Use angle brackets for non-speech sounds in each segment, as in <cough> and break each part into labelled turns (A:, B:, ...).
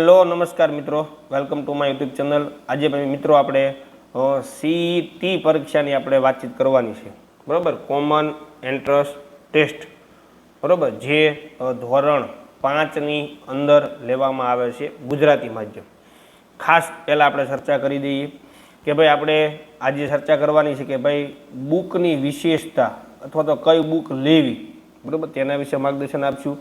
A: Hello, નમસ્કાર મિત્રો. Welcome to my YouTube channel આજે મિત્રો આપણે સીઈટી પરીક્ષાની આપણે વાતચીત કરવાની છે. બરાબર? કોમન એન્ટ્રન્સ ટેસ્ટ બરાબર? જે ધોરણ પાંચની અંદર લેવામાં આવે છે ગુજરાતી માધ્યમ. ખાસ પહેલાં આપણે ચર્ચા કરી દઈએ કે ભાઈ આપણે આજે ચર્ચા કરવાની છે કે ભાઈ બુકની વિશેષતા અથવા તો કઈ બુક લેવી. બરાબર? તેના વિશે માર્ગદર્શન આપશું.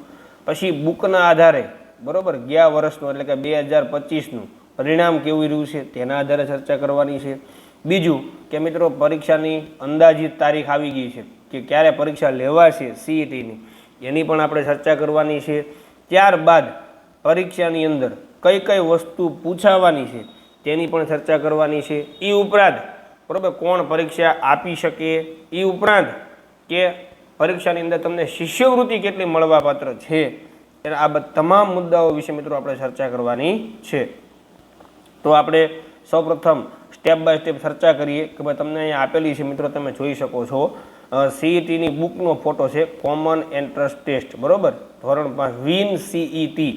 A: પછી બુકના આધારે બરાબર? ગયા વર્ષનું, એટલે કે બે હજાર પચીસનું પરિણામ કેવું રહ્યું છે? તેના આધારે ચર્ચા કરવાની છે. બીજું કે મિત્રો, પરીક્ષાની અંદાજિત તારીખ આવી ગઈ છે કે ક્યારે પરીક્ષા લેવાશે સીઈટીની એની પણ આપણે ચર્ચા કરવાની છે. ત્યારબાદ પરીક્ષાની અંદર કઈ કઈ વસ્તુ પૂછાવાની છે તેની પણ ચર્ચા કરવાની છે. એ ઉપરાંત, બરાબર, કોણ પરીક્ષા આપી શકે? એ ઉપરાંત કે પરીક્ષાની અંદર તમને શિષ્યવૃત્તિ કેટલી મળવાપાત્ર છે? એના આ તમામ મુદ્દાઓ વિશે મિત્રો આપણે ચર્ચા કરવાની છે. તો આપણે સૌપ્રથમ સ્ટેપ બાય સ્ટેપ ચર્ચા કરીએ કે ભાઈ તમને અહીંયા આપેલી છે મિત્રો તમે જોઈ શકો છો. સીઈટીની બુકનો ફોટો છે કોમન એન્ટ્રન્સ ટેસ્ટ બરોબર? ધોરણ પાંચ વિન સીઈટી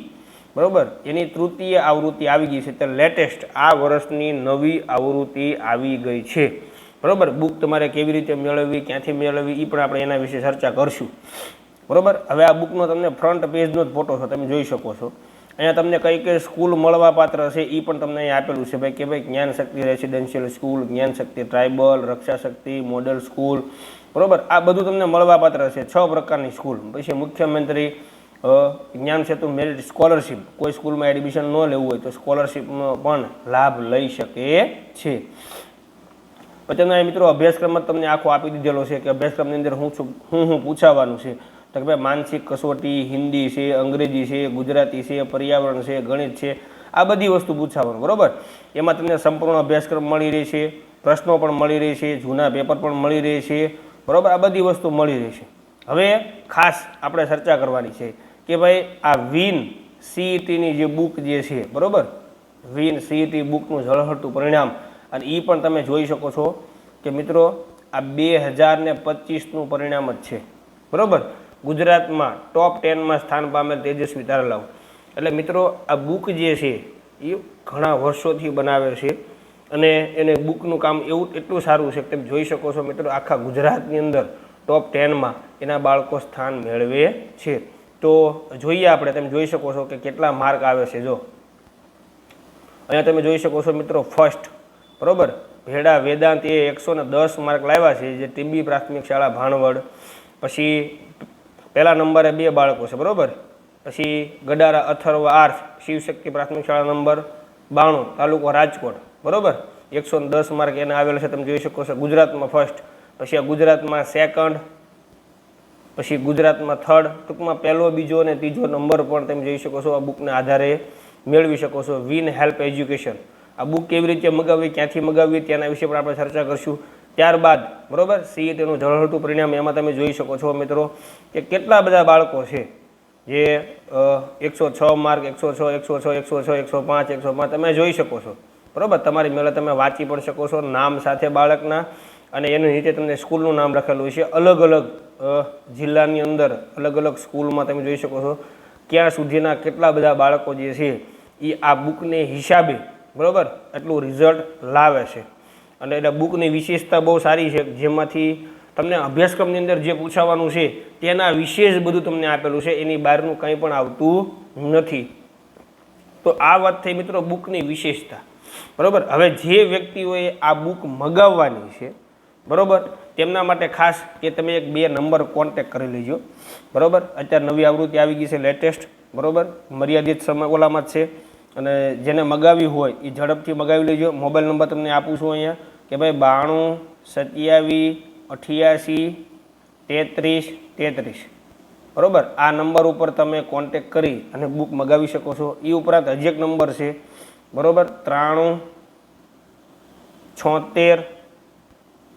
A: બરાબર? એની તૃતીય આવૃત્તિ આવી ગઈ છે તે લેટેસ્ટ આ વર્ષની નવી આવૃત્તિ આવી ગઈ છે. બરાબર? બુક તમારે કેવી રીતે મેળવવી, ક્યાંથી મેળવવી એ પણ આપણે એના વિશે ચર્ચા કરશું. બરોબર? હવે આ બુકનો તમને ફ્રન્ટ પેજનો જ ફોટો છે, તમે જોઈ શકો છો. અહીંયા તમને કઈ કઈ સ્કૂલ મળવા પાત્ર છે એ પણ તમને અહીંયા આપેલું છે ભાઈ, કે ભાઈ જ્ઞાન Shakti residential school Gyan Shakti tribal Raksha Shakti model school બરોબર? આ બધું તમને મળવા પાત્ર છે, છ પ્રકારની સ્કૂલ પછી મુખ્યમંત્રી જ્ઞાન સેતુ મેરિટ સ્કોલરશિપ કોઈ સ્કૂલમાં એડમિશન ન લેવું હોય તો સ્કોલરશિપનો પણ લાભ લઈ શકે છે. પછી મિત્રો અભ્યાસક્રમ જ તમને આખો આપી દીધેલો છે કે અભ્યાસક્રમની અંદર હું શું હું હું પૂછાવાનું છે. તો કે ભાઈ માનસિક કસોટી, હિન્દી છે, અંગ્રેજી છે, ગુજરાતી છે, પર્યાવરણ છે, ગણિત છે, આ બધી વસ્તુ પૂછાવાનું, બરાબર? એમાં તમને સંપૂર્ણ અભ્યાસક્રમ મળી રહે છે પ્રશ્નો પણ મળી રહે છે જૂના પેપર પણ મળી રહે છે બરોબર? આ બધી વસ્તુ મળી રહેશે. હવે ખાસ આપણે ચર્ચા કરવાની છે કે ભાઈ આ વિન સીઈટીની જે બુક જે છે, બરોબર? વિન સીઈટી બુકનું ઝળહળતું પરિણામ, અને એ પણ તમે જોઈ શકો છો કે મિત્રો, આ બે હજાર ને પચીસનું પરિણામ જ છે, બરોબર? ગુજરાતમાં ટોપ ટેનમાં સ્થાન પામેલ તેજસ્વી તારલાવ એટલે મિત્રો, આ બુક જે છે, એ ઘણા વર્ષોથી બનાવે છે અને એને બુકનું કામ એવું એટલું સારું છે કે તમે જોઈ શકો છો મિત્રો, આખા ગુજરાતની અંદર ટોપ ટેનમાં એના બાળકો સ્થાન મેળવે છે. તો જોઈએ આપણે, તમે જોઈ શકો છો કે કેટલા માર્ક આવે છે, જો. અહીંયા તમે જોઈ શકો છો મિત્રો ફર્સ્ટ બરાબર? ભેડા વેદાંત એ એકસો દસ માર્ક લાવ્યા છે, જે ટીબી પ્રાથમિક શાળા ભાણવડ. પછી પહેલા નંબરે બે બાળકો છે, બરાબર? પછી ગડારા, અથર્વ, આર્થ, શિવશક્તિ પ્રાથમિક શાળા નંબર બાણું, તાલુકો રાજકોટ, બરાબર? એકસો દસ માર્ક એને આવેલા છે, તમે જોઈ શકો છો, ગુજરાતમાં ફર્સ્ટ પછી આ ગુજરાતમાં સેકન્ડ પછી ગુજરાતમાં થર્ડ ટૂંકમાં પહેલો, બીજો અને ત્રીજો નંબર પણ તમે જોઈ શકો છો, આ બુકના આધારે મેળવી શકો છો વિન હેલ્પ એજ્યુકેશન આ બુક કેવી રીતે મગાવવી, ક્યાંથી મગાવવી, તેના વિશે પણ આપણે ચર્ચા કરશું. ત્યારબાદ, બરાબર? સીએ તેનું ઝળહળતું પરિણામ એમાં તમે જોઈ શકો છો મિત્રો કે કેટલા બધા બાળકો છે જે એકસો છ માર્ક એકસો છ એકસો છ એકસો છ, એકસો પાંચ એકસો પાંચ, તમે જોઈ શકો છો. બરાબર? તમારી મેળે તમે વાંચી પણ શકો છો નામ સાથે બાળકના અને એની નીચે તમને સ્કૂલનું નામ લખેલું છે. અલગ અલગ જિલ્લાની અંદર અલગ અલગ સ્કૂલમાં તમે જોઈ શકો છો ક્યાં સુધીના કેટલા બધા બાળકો જે છે એ આ બુકને હિસાબે, બરાબર? એટલું રિઝલ્ટ લાવે છે. અને એટલે બુકની વિશેષતા બહુ સારી છે. જેમાંથી તમને અભ્યાસક્રમની અંદર જે પૂછાવાનું છે, તેના વિશેષ બધું તમને આપેલું છે. એની બહારનું કંઈ પણ આવતું નથી. તો આ વાત થઈ મિત્રો બુકની વિશેષતા. બરાબર? હવે જે વ્યક્તિઓએ આ બુક મગાવવાની છે, બરાબર? તેમના માટે ખાસ કે તમે એક બે નંબર કોન્ટેક કરી લેજો. બરાબર? અત્યારે નવી આવૃત્તિ આવી ગઈ છે લેટેસ્ટ. બરાબર? મર્યાદિત સમય ઓલામાં જ છે. અને જેને મગાવી હોય, એ ઝડપથી મગાવી લેજો. મોબાઈલ નંબર તમને આપું છું અહીંયા. કે ભાઈ બાણું, સત્યાવીસ, અઠ્યાસી, તેત્રીસ તેત્રીસ. બરાબર? આ નંબર ઉપર તમે કોન્ટેક કરી અને બુક મગાવી શકો છો. એ ઉપરાંત હજી એક નંબર છે. બરાબર? ત્રાણું, છોતેર,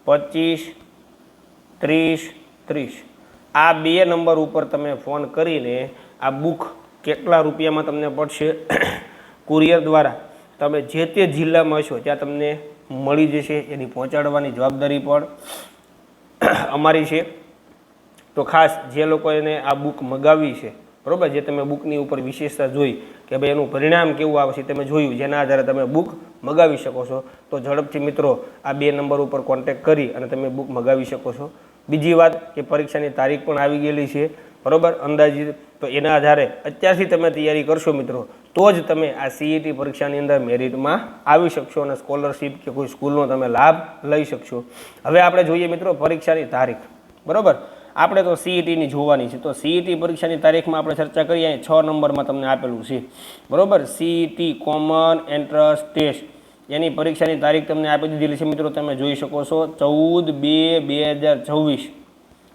A: પચીસ, ત્રીસ ત્રીસ. આ બે નંબર ઉપર તમે ફોન કરીને આ બુક કેટલા રૂપિયામાં તમને પડશે? <coughs> કુરિયર દ્વારા તમે જે તે જિલ્લામાં હશો ત્યાં તમને મળી જશે, એની પહોંચાડવાની જવાબદારી પણ અમારી છે. તો ખાસ જે લોકોને આ બુક મગાવી છે, બરાબર, જે તમે બુકની ઉપર વિશેષતા જોઈ કે ભાઈ એનું પરિણામ કેવું આવશે, તમે જોયું, જેના આધારે તમે બુક મગાવી શકો છો. તો ઝડપથી મિત્રો, આ બે નંબર ઉપર કોન્ટેક્ટ કરી અને તમે બુક મગાવી શકો છો. બીજી વાત કે પરીક્ષાની તારીખ પણ આવી ગયેલી છે, બરાબર, અંદાજિત, તો એના આધારે અત્યારથી તમે તૈયારી કરશો મિત્રો તો જ તમે આ સીઈટી પરીક્ષાની અંદર મેરિટમાં આવી શકશો અને સ્કોલરશિપ કે કોઈ સ્કૂલનો તમે લાભ લઈ શકશો. હવે આપણે જોઈએ મિત્રો પરીક્ષાની તારીખ. બરાબર? આપણે તો સીઈટીની જોવાની છે. તો સીઈટી પરીક્ષાની તારીખમાં આપણે ચર્ચા કરીએ. અહીં છ નંબરમાં તમને આપેલું છે. બરાબર? સીઈટી કોમન એન્ટ્રન્સ ટેસ્ટ એની પરીક્ષાની તારીખ તમને આપી દીધેલી છે મિત્રો. તમે જોઈ શકો છો ચૌદ બે બે હજાર છવ્વીસ.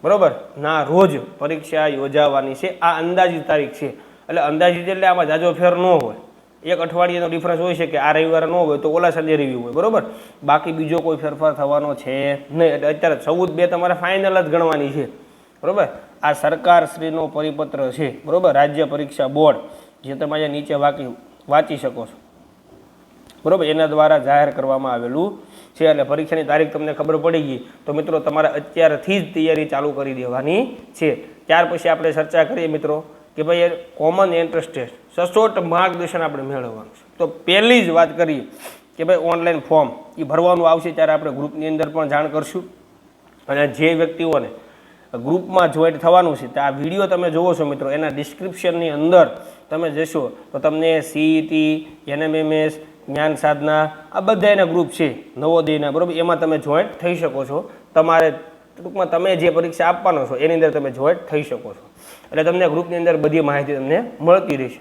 A: બરાબર? ના, રોજ પરીક્ષા યોજાવાની છે. આ અંદાજિત તારીખ છે. એટલે અંદાજિત એટલે આમાં જાજો ફેર ન હોય. એક અઠવાડિયાનો ડિફરન્સ હોય છે કે આ રવિવારે ન હોય તો ઓલા સંડે રિવ્યુ હોય, બરાબર? બાકી બીજો કોઈ ફેરફાર થવાનો છે નહીં. એટલે અત્યારે ચૌદ બે તમારે ફાઇનલ જ ગણવાની છે, બરાબર? આ સરકારશ્રીનો પરિપત્ર છે, બરાબર? રાજ્ય પરીક્ષા બોર્ડ, જે તમે અહીંયા નીચે વાંકી, વાંચી શકો છો. બરાબર? એના દ્વારા જાહેર કરવામાં આવેલું છે. એટલે પરીક્ષાની તારીખ તમને ખબર પડી ગઈ. તો મિત્રો, તમારે અત્યારથી જ તૈયારી ચાલુ કરી દેવાની છે. ત્યાર પછી આપણે ચર્ચા કરીએ મિત્રો. કે ભાઈ એ કોમન એન્ટ્રન્સ સચોટ માર્ગદર્શન આપણે મેળવવાનું છે. તો પહેલી જ વાત કરીએ કે ભાઈ ઓનલાઈન ફોર્મ એ ભરવાનું આવશે ત્યારે આપણે ગ્રુપની અંદર પણ જાણ કરશું. અને જે વ્યક્તિઓને ગ્રુપમાં જોઈન્ટ થવાનું છે, તો આ વીડિયો તમે જોવો છો મિત્રો, એના ડિસ્ક્રિપ્શનની અંદર તમે જશો, તો તમને સીઈટી એનએમએમએસ જ્ઞાન સાધના, આ બધા એના ગ્રુપ છે, નવોદયના, બરાબર? એમાં તમે જોઈન્ટ થઈ શકો છો. તમારે ટૂંકમાં તમે જે પરીક્ષા આપવાનો છો, એની અંદર તમે જોઈન્ટ થઈ શકો છો. એટલે તમને ગ્રુપની અંદર બધી માહિતી તમને મળતી રહેશે.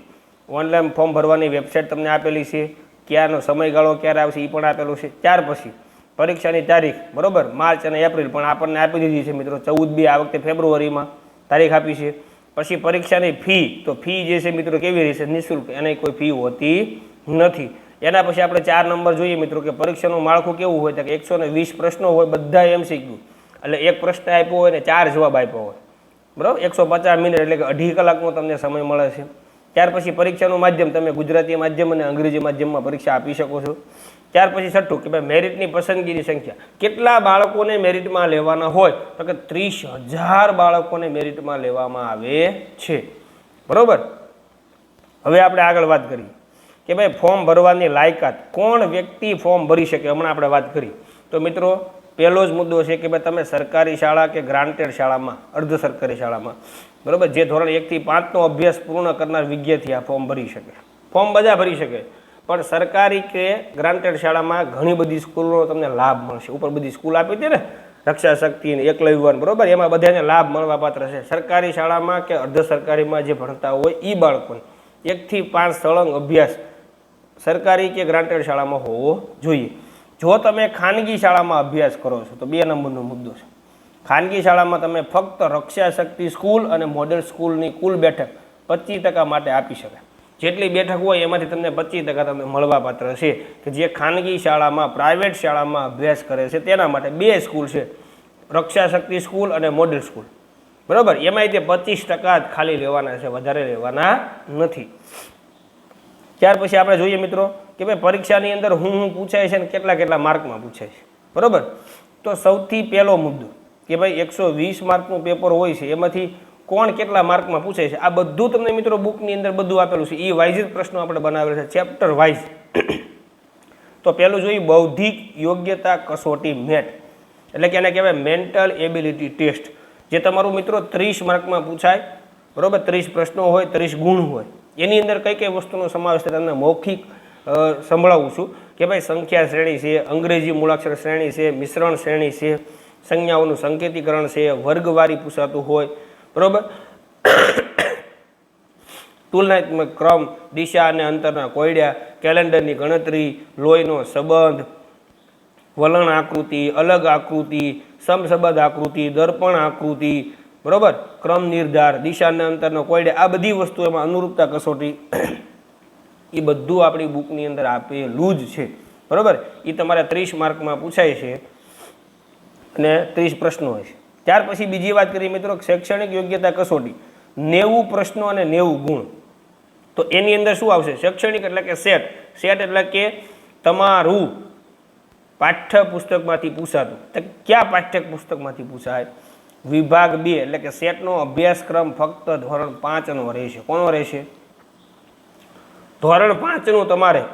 A: ઓનલાઈન ફોર્મ ભરવાની વેબસાઇટ તમને આપેલી છે, ક્યારનો સમયગાળો ક્યારે આવશે એ પણ આપેલું છે. ત્યાર પછી પરીક્ષાની તારીખ, બરોબર? માર્ચ અને એપ્રિલ, પણ આપણને આપી દીધી છે મિત્રો, ચૌદ બી આ વખતે ફેબ્રુઆરીમાં તારીખ આપી છે. પછી પરીક્ષાની ફી, તો ફી જે છે મિત્રો કેવી રહેશે? નિઃશુલ્ક, એની કોઈ ફી હોતી નથી. એના પછી આપણે ચાર નંબર જોઈએ મિત્રો, કે પરીક્ષાનું માળખું કેવું હોય? તો કે એકસો વીસ પ્રશ્નો હોય બધા એમસીક્યુ એટલે એક પ્રશ્ન આપ્યો હોય ને ચાર જવાબ આપ્યો હોય. બરાબર? એકસો પચાસ મિનિટ એટલે કે અઢી કલાકનો તમને સમય મળે છે. ત્યાર પછી પરીક્ષાનું માધ્યમ તમે ગુજરાતી માધ્યમ અને અંગ્રેજી માધ્યમમાં પરીક્ષા આપી શકો છો. ત્યાર પછી છઠ્ઠું કે ભાઈ મેરિટની પસંદગીની સંખ્યા. કેટલા બાળકોને મેરિટમાં લેવાના હોય? તો કે ત્રીસ હજાર બાળકોને મેરિટમાં લેવામાં આવે છે. બરાબર? હવે આપણે આગળ વાત કરીએ. કે ભાઈ ફોર્મ ભરવાની લાયકાત. કોણ વ્યક્તિ ફોર્મ ભરી શકે? હમણાં આપણે વાત કરી. તો મિત્રો પહેલો જ મુદ્દો છે કે ભાઈ તમે સરકારી શાળા કે ગ્રાન્ટેડ શાળામાં, અર્ધ સરકારી શાળામાં, બરાબર? જે ધોરણ એકથી પાંચનો અભ્યાસ પૂર્ણ કરનાર વિદ્યાર્થી આ ફોર્મ ભરી શકે. ફોર્મ બધા ભરી શકે. પણ સરકારી કે ગ્રાન્ટેડ શાળામાં ઘણી બધી સ્કૂલનો તમને લાભ મળશે. ઉપર બધી સ્કૂલ આપી હતી ને રક્ષા શક્તિ ને એકલવ્યવન બરોબર? એમાં બધાને લાભ મળવા પાત્ર છે. સરકારી શાળામાં કે અર્ધ સરકારીમાં જે ભણતા હોય એ બાળકોને એકથી પાંચ સળંગ અભ્યાસ સરકારી કે ગ્રાન્ટેડ શાળામાં હોવો જોઈએ. જો તમે ખાનગી શાળામાં અભ્યાસ કરો છો, તો બે નંબરનો મુદ્દો છે. ખાનગી શાળામાં તમે ફક્ત રક્ષા શક્તિ સ્કૂલ અને મોડેલ સ્કૂલની કુલ બેઠક પચીસ ટકા માટે આપી શકાય. જેટલી બેઠક હોય એમાંથી તમને પચીસ ટકા તમને મળવાપાત્ર છે કે જે ખાનગી શાળામાં, પ્રાઇવેટ શાળામાં અભ્યાસ કરે છે, તેના માટે બે સ્કૂલ છે રક્ષા શક્તિ સ્કૂલ અને મોડેલ સ્કૂલ. બરાબર? એમાંય તે પચીસ ટકા જ ખાલી લેવાના છે, વધારે લેવાના નથી. ત્યાર પછી આપણે જોઈએ મિત્રો કે ભાઈ પરીક્ષાની અંદર હું હું પૂછાય છે ને કેટલા કેટલા માર્કમાં પૂછાય છે. બરાબર? તો સૌથી પહેલો મુદ્દો કે ભાઈ એકસો વીસ માર્કનું પેપર હોય છે, એમાંથી કોણ કેટલા માર્કમાં પૂછાય છે? આ બધું તમને મિત્રો બુકની અંદર બધું આપેલું છે. એ વાઇઝ પ્રશ્નો આપણે બનાવેલા છે, ચેપ્ટર વાઇઝ. <coughs> તો પહેલું જોઈએ બૌદ્ધિક યોગ્યતા કસોટી મેટ. એટલે કે એને કહેવાય મેન્ટલ એબિલિટી ટેસ્ટ. જે તમારું મિત્રો ત્રીસ માર્કમાં પૂછાય, બરાબર? ત્રીસ પ્રશ્નો હોય, ત્રીસ ગુણ હોય. એની અંદર કઈ કઈ વસ્તુનો સમાવેશ થાય તમને મૌખિક સંભળાવું છું કે ભાઈ સંખ્યા શ્રેણી છે, અંગ્રેજી મૂળાક્ષર શ્રેણી છે, મિશ્રણ શ્રેણી છે, સંજ્ઞાઓનું સંકેતીકરણ છે, વર્ગવારી પૂછાતું હોય, બરાબર? તુલનાત્મક ક્રમ, દિશા અને અંતરના કોયડા, કેલેન્ડરની ગણતરી લોહીનો સંબંધ, વલણ આકૃતિ, અલગ આકૃતિ, સમસંબંધ આકૃતિ, દર્પણ આકૃતિ બરોબર? ક્રમ નિર્ધાર, દિશાના અંતરનો કોઈડે આ બધી વસ્તુ એમાં અનુરૂપતા કસોટી એ બધું આપણી બુકની અંદર આપેલું જ છે. બરોબર? એ તમારે ત્રીસ માર્કમાં પૂછાય છે અને ત્રીસ પ્રશ્નો હોય છે. ત્યાર પછી બીજી વાત કરીએ મિત્રો, શૈક્ષણિક યોગ્યતા કસોટી. નેવું પ્રશ્નો અને નેવું ગુણ. તો એની અંદર શું આવશે? શૈક્ષણિક એટલે કે સેટ. સેટ એટલે કે તમારું પાઠ્ય પુસ્તકમાંથી પૂછાતું. તો કયા પાઠ્ય પુસ્તકમાંથી પૂછાય? વિભાગ બે, એટલે કે સેટનો અભ્યાસક્રમ ફક્ત ધોરણ પાંચનો રહેશે. કોનો રહેશે? ધોરણ પાંચનું તમારે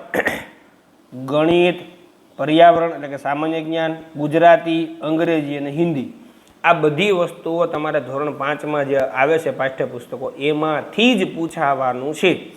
A: <clears throat> ગણિત, પર્યાવરણ, એટલે કે સામાન્ય જ્ઞાન, ગુજરાતી, અંગ્રેજી અને હિન્દી. આ બધી વસ્તુઓ તમારે ધોરણ પાંચમાં જે આવે છે પાઠ્યપુસ્તકો, એમાંથી જ પૂછાવાનું છે.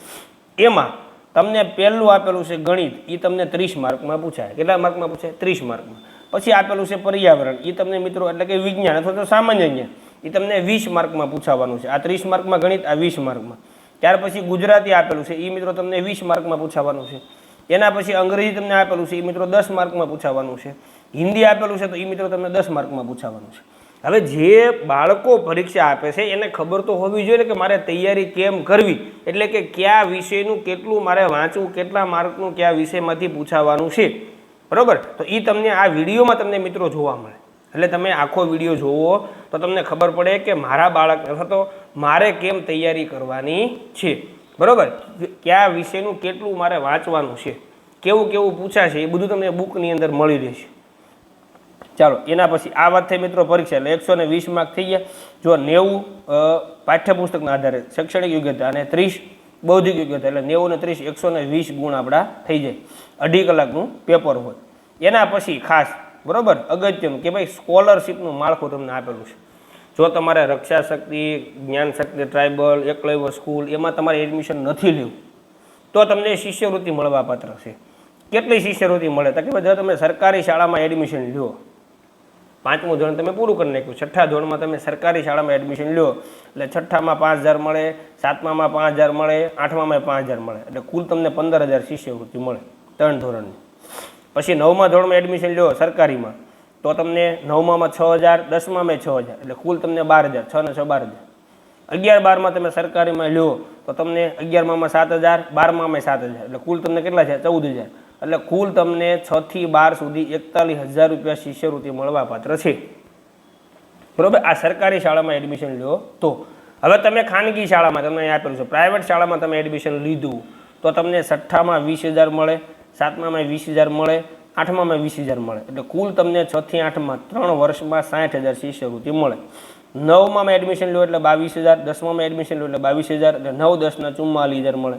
A: એમાં તમને પહેલું આપેલું છે ગણિત એ તમને ત્રીસ માર્કમાં પૂછાય. કેટલા માર્કમાં પૂછાય? ત્રીસ માર્કમાં. પછી આપેલું છે પર્યાવરણ. એ તમને મિત્રો એટલે કે વિજ્ઞાન અથવા તો સામાન્ય જ્ઞાન. એ તમને વીસ માર્કમાં પૂછાવાનું છે. આ ત્રીસ માર્કમાં ગણિત, આ વીસ માર્કમાં. ત્યાર પછી ગુજરાતી આપેલું છે. એ મિત્રો તમને વીસ માર્કમાં પૂછાવાનું છે. એના પછી અંગ્રેજી તમને આપેલું છે. એ મિત્રો દસ માર્કમાં પૂછાવાનું છે. હિન્દી આપેલું છે તો એ મિત્રો તમને દસ માર્કમાં પૂછાવાનું છે. હવે જે બાળકો પરીક્ષા આપે છે એને ખબર તો હોવી જોઈએ કે મારે તૈયારી કેમ કરવી? એટલે કે કયા વિષયનું કેટલું મારે વાંચવું, કેટલા માર્કનું કયા વિષયમાંથી પૂછાવાનું છે? બરોબર? તો એ તમને આ વિડીયોમાં તમને મિત્રો જોવા મળે. એટલે તમે આખો વીડિયો જોવો, તો તમને ખબર પડે કે મારા બાળક, અથવા તો મારે કેમ તૈયારી કરવાની છે? બરાબર? કયા વિષયનું કેટલું મારે વાંચવાનું છે? કેવું કેવું પૂછાશે એ બધું તમને બુકની અંદર મળી રહેશે. ચાલો, એના પછી આ વાત થઈ મિત્રો પરીક્ષા. એટલે એકસો ને વીસ માર્ક થઈ ગયા. જો નેવું પાઠ્યપુસ્તકના આધારે શૈક્ષણિક યોગ્યતા અને ત્રીસ બૌદ્ધિક યોગ્યતા એટલે નેવું ને ત્રીસ, એકસો ને વીસ ગુણ આપણા થઈ જાય. અઢી કલાકનું પેપર હોય. એના પછી ખાસ, બરાબર? અગત્યનું કે ભાઈ સ્કોલરશીપનું માળખું તમને આપેલું છે. જો તમારે રક્ષા શક્તિ જ્ઞાન શક્તિ ટ્રાઇબલ એકલવ્ય સ્કૂલ એમાં તમારે એડમિશન નથી લેવું, તો તમને શિષ્યવૃત્તિ મળવા પાત્ર છે. કેટલી શિષ્યવૃત્તિ મળે? તો કે ભાઈ જો તમે સરકારી શાળામાં એડમિશન લ્યો પાંચમું ધોરણ તમે પૂરું કરી નાખ્યું. છઠ્ઠા ધોરણમાં તમે સરકારી શાળામાં એડમિશન લ્યો. એટલે છઠ્ઠામાં પાંચ હજાર મળે, સાતમામાં પાંચ હજાર મળે, આઠમામાં પાંચ હજાર મળે. એટલે કુલ તમને પંદર હજાર શિષ્યવૃત્તિ મળે ત્રણ ધોરણની. પછી નવમા ધોરણમાં એડમિશન લ્યો સરકારીમાં. તો તમને નવમામાં છ હજાર, દસમામાં છ હજાર. એટલે કુલ તમને બાર હજાર, છ ને છ બાર હજાર. અગિયાર બારમાં તમે સરકારીમાં લ્યો, તો તમને અગિયારમાં સાત હજાર બારમામાં સાત હજાર. એટલે કુલ તમને કેટલા છે ચૌદ હજાર. એટલે કુલ તમને છ થી બાર સુધી એકતાલીસ હજાર રૂપિયા શિષ્યવૃત્તિ મળવા પાત્ર છે. બરોબર? આ સરકારી શાળામાં એડમિશન લ્યો તો. હવે તમે ખાનગી શાળામાં, તમને અહીં આપેલું છે પ્રાઇવેટ શાળામાં તમે એડમિશન લીધું, તો તમને છઠ્ઠામાં વીસ હજાર મળે, સાતમામાં વીસ હજાર મળે, આઠમામાં વીસ હજાર મળે. એટલે કુલ તમને છ થી આઠમાં ત્રણ વર્ષમાં સાઠ હજાર શિષ્યવૃત્તિ મળે. નવમાં એડમિશન લો એટલે બાવીસ હજાર દસમામાં એડમિશન લો એટલે બાવીસ હજાર, એટલે નવ, દસના ચુમ્માલીસ હજાર મળે.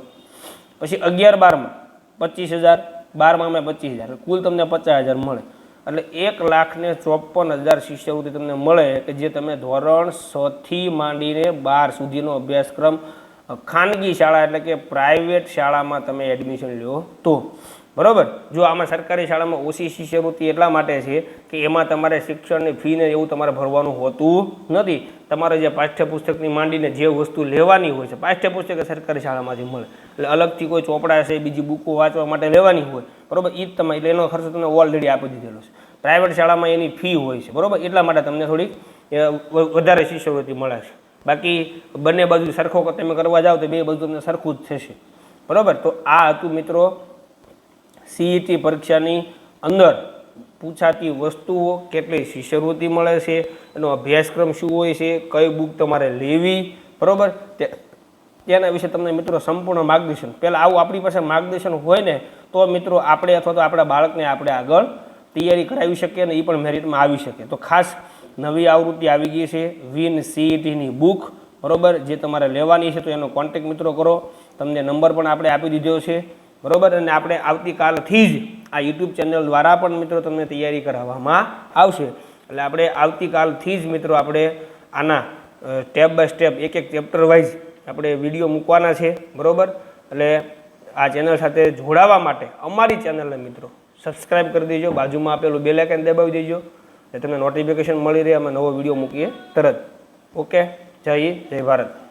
A: પછી અગિયાર, બારમાં પચીસ હજાર બારમાં પચીસ હજાર. કુલ તમને પચાસ હજાર મળે. એટલે એક લાખને ચોપન હજાર શિષ્યવૃત્તિ તમને મળે કે જે તમે ધોરણ છથી માંડીને બાર સુધીનો અભ્યાસક્રમ ખાનગી શાળા એટલે કે પ્રાઇવેટ શાળામાં તમે એડમિશન લ્યો તો. બરોબર? જો આમાં સરકારી શાળામાં ઓછી શિષ્યવૃત્તિ એટલા માટે છે કે એમાં તમારે શિક્ષણની ફી ને એવું તમારે ભરવાનું હોતું નથી. તમારે જે પાઠ્યપુસ્તકની માંડીને જે વસ્તુ લેવાની હોય છે, પાઠ્યપુસ્તક સરકારી શાળામાંથી મળે. એટલે અલગથી કોઈ ચોપડા છે, બીજી બુકો વાંચવા માટે લેવાની હોય, બરાબર? એ જ તમે એટલે એનો ખર્ચ તમને ઓલરેડી આપી દીધેલો છે. પ્રાઇવેટ શાળામાં એની ફી હોય છે, બરાબર? એટલા માટે તમને થોડીક વધારે શિષ્યવૃત્તિ મળે છે. બાકી બંને બાજુ સરખો તમે કરવા જાઓ તો બે બાજુ તમને સરખું જ થશે. બરાબર? તો આ હતું મિત્રો સીઈટી પરીક્ષાની અંદર પૂછાતી વસ્તુઓ કેટલી શિષ્યવૃત્તિ મળે છે, એનો અભ્યાસક્રમ શું હોય છે, કઈ બુક તમારે લેવી, બરોબર? તેના વિશે તમને મિત્રો સંપૂર્ણ માર્ગદર્શન. પહેલાં આવું આપણી પાસે માર્ગદર્શન હોય ને, તો મિત્રો આપણે અથવા તો આપણા બાળકને આપણે આગળ તૈયારી કરાવી શકીએ અને એ પણ મેરિટમાં આવી શકે. તો ખાસ નવી આવૃત્તિ આવી ગઈ છે વિન સીઈટીની બુક બરોબર? જે તમારે લેવાની છે, તો એનો કોન્ટેક મિત્રો કરો. તમને નંબર પણ આપણે આપી દીધો છે. બરોબર? અને આપણે આવતીકાલથી જ આ યુટ્યુબ ચેનલ દ્વારા પણ મિત્રો તમને તૈયારી કરાવવામાં આવશે. એટલે આપણે આવતીકાલથી જ મિત્રો આપણે આના સ્ટેપ બાય સ્ટેપ એક એક ચેપ્ટર વાઇઝ આપણે વીડિયો મૂકવાના છે. બરોબર? એટલે આ ચેનલ સાથે જોડાવા માટે અમારી ચેનલને મિત્રો સબસ્ક્રાઇબ કરી દેજો. બાજુમાં આપેલું બે આઇકન દબાવી દેજો. એટલે તમને નોટિફિકેશન મળી રહે, અમે નવો વીડિયો મૂકીએ તરત. ઓકે જય જય ભારત.